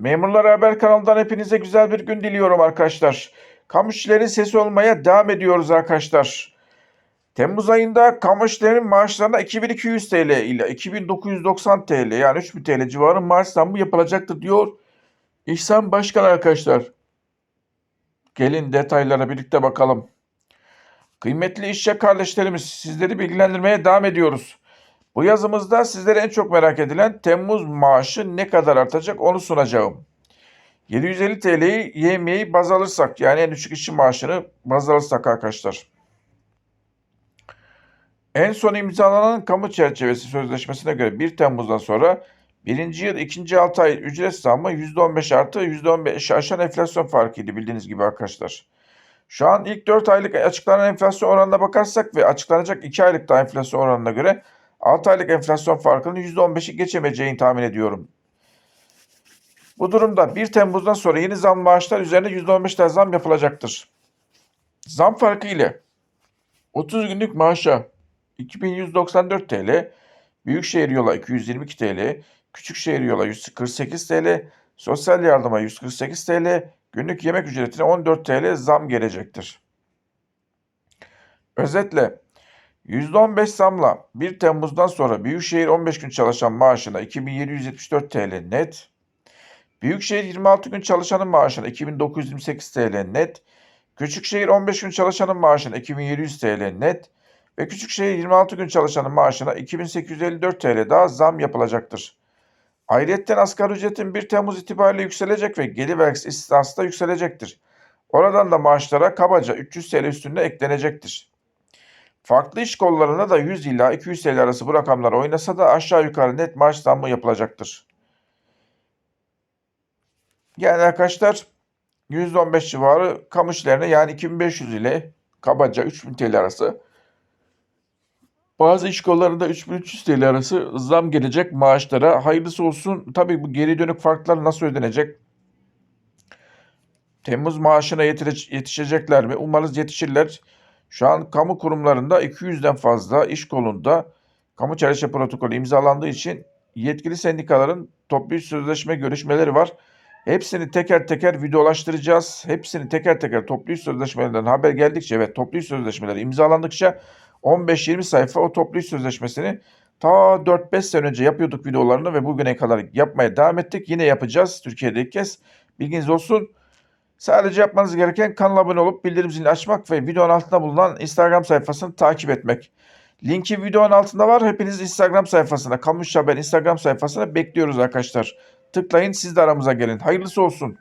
Memurlar Haber kanalından hepinize güzel bir gün diliyorum arkadaşlar. Kamu işçilerin sesi olmaya devam ediyoruz arkadaşlar. Temmuz ayında kamu işçilerin maaşlarına 2200 TL ile 2990 TL yani 3000 TL civarı maaş zammı yapılacaktır diyor İhsan Başkan arkadaşlar. Gelin detaylara birlikte bakalım. Kıymetli işçi kardeşlerimiz sizleri bilgilendirmeye devam ediyoruz. Bu yazımızda sizlere en çok merak edilen Temmuz maaşı ne kadar artacak onu sunacağım. 750 TL'yi yemeği baz alırsak yani en düşük işçi maaşını baz alırsak arkadaşlar. En son imzalanan kamu çerçevesi sözleşmesine göre 1 Temmuz'dan sonra birinci yıl ikinci 6 ay ücret zammı %15 artı %15 aşan enflasyon farkıydı bildiğiniz gibi arkadaşlar. Şu an ilk 4 aylık açıklanan enflasyon oranına bakarsak ve açıklanacak 2 aylık da enflasyon oranına göre 6 aylık enflasyon farkının %15'i geçemeyeceğini tahmin ediyorum. Bu durumda 1 Temmuz'dan sonra yeni zam maaşlar üzerine %15 daha zam yapılacaktır. Zam farkı ile 30 günlük maaşa 2194 TL, Büyükşehir yola 222 TL, Küçükşehir yola 148 TL, sosyal yardıma 148 TL, günlük yemek ücretine 14 TL zam gelecektir. Özetle %15 zamla 1 Temmuz'dan sonra Büyükşehir 15 gün çalışan maaşına 2774 TL net, Büyükşehir 26 gün çalışanın maaşına 2928 TL net, Küçükşehir 15 gün çalışanın maaşına 2700 TL net ve Küçükşehir 26 gün çalışanın maaşına 2854 TL daha zam yapılacaktır. Ayrıyetten asgari ücretin 1 Temmuz itibariyle yükselecek ve gelir vergisi istisnası da yükselecektir. Oradan da maaşlara kabaca 300 TL üstünde eklenecektir. Farklı iş kollarında da 100 ila 200 TL arası bu rakamlar oynasa da aşağı yukarı net maaş zammı yapılacaktır. Yani arkadaşlar %15 civarı kamu işlerine yani 2500 ile kabaca 3000 TL arası bazı iş kollarında 3300 TL arası zam gelecek maaşlara. Hayırlısı olsun. Tabii bu geri dönük farklar nasıl ödenecek? Temmuz maaşına yetişecekler mi? Umarız yetişirler. Şu an kamu kurumlarında 200'den fazla iş kolunda kamu çalışma protokolü imzalandığı için yetkili sendikaların toplu sözleşme görüşmeleri var. Hepsini teker teker videolaştıracağız. Hepsini teker teker toplu iş sözleşmelerinden haber geldikçe ve toplu iş sözleşmeleri imzalandıkça 15-20 sayfa o toplu sözleşmesini ta 4-5 sene önce yapıyorduk videolarını ve bugüne kadar yapmaya devam ettik. Yine yapacağız Türkiye'de ilk kez. Bilginiz olsun. Sadece yapmanız gereken kanala abone olup bildirim zilini açmak ve videonun altında bulunan Instagram sayfasını takip etmek. Linki videonun altında var. Hepiniz Instagram sayfasına, Kamu İş Haber Instagram sayfasına bekliyoruz arkadaşlar. Tıklayın siz de aramıza gelin. Hayırlısı olsun.